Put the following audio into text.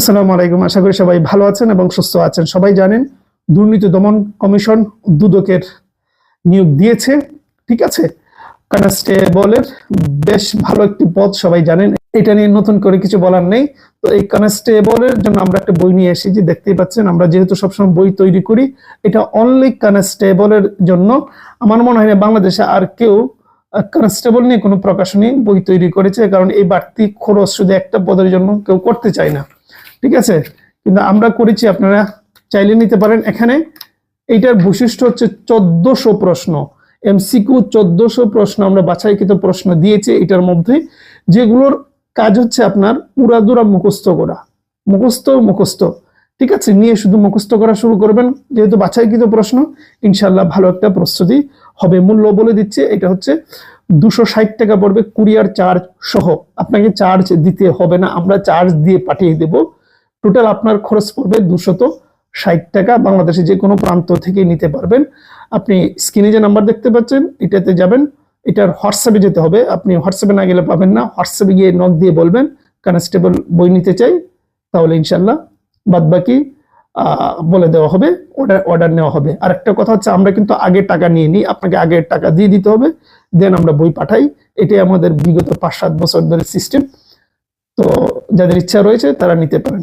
আসসালামু আলাইকুম। আশা করি সবাই ভালো আছেন এবং সুস্থ আছেন। সবাই জানেন, দুর্নীতি দমন কমিশন দুদকের নিয়োগ দিয়েছে, ঠিক আছে? কনস্টেবলের বেশ ভালো একটি পদ সবাই জানেন। এটা নিয়ে নতুন করে কিছু বলার নেই। তো এই কনস্টেবলের জন্য আমরা একটা বই নিয়ে এসেছি দেখতেই পাচ্ছেন, আমরা যেহেতু সবসময় বই তৈরি করি, এটা অনলি কনস্টেবলের জন্য। আমার মনে হয় না বাংলাদেশে আর কেউ কনস্টেবল নিয়ে কোনো প্রকাশনী বই তৈরি করেছে, কারণ এই বাড়তি খরচ শুধু একটা পদের জন্য কেউ করতে চায় না। ঠিক আছে? কিন্তু আমরা করেছি, আপনারা চাইলে নিতে পারেন। এখানে এইটার বৈশিষ্ট্য হচ্ছে চোদ্দশো প্রশ্ন। এমসিকিউ চোদ্দশো প্রশ্ন আমরা বাছাইকৃত প্রশ্ন দিয়েছি এটার মধ্যে। যেগুলোর কাজ হচ্ছে আপনার উড়াদুরা মুখস্থ করা। মুখস্থ মুখস্থ। ঠিক আছে? নিয়ে শুধু মুখস্থ করা শুরু করবেন। যেহেতু বাছাইকৃত প্রশ্ন ইনশাল্লাহ ভালো একটা প্রস্তুতি হবে। মূল্য বলে দিচ্ছে, এটা হচ্ছে দুশো ষাট টাকা পড়বে কুরিয়ার চার্জ সহ। আপনাকে চার্জ দিতে হবে না। আমরা চার্জ দিয়ে পাঠিয়ে দেব। টোটাল আপনার খরচ পড়বে দুশত ষাট টাকা। বাংলাদেশে যে কোনো প্রান্ত থেকে নিতে পারবেন। আপনি স্ক্রিনে যে নাম্বার দেখতে পাচ্ছেন, এটাতে যাবেন। এটার হোয়াটসঅ্যাপে যেতে হবে। আপনি হোয়াটসঅ্যাপে না গেলে পাবেন না। হোয়াটসঅ্যাপে গিয়ে নক দিয়ে বলবেন কনস্টেবল বই নিতে চাই, তাহলে ইনশাল্লাহ বাদ বাকি বলে দেওয়া হবে অর্ডার অর্ডার নেওয়া হবে। আর একটা কথা হচ্ছে, আমরা কিন্তু আগে টাকা নিয়ে নিই। আপনাকে আগে টাকা দিয়ে দিতে হবে, দেন আমরা বই পাঠাই। এটাই আমাদের বিগত পাঁচ সাত বছর ধরে সিস্টেম তো যাদের ইচ্ছা রয়েছে, তারা নিতে পারেন।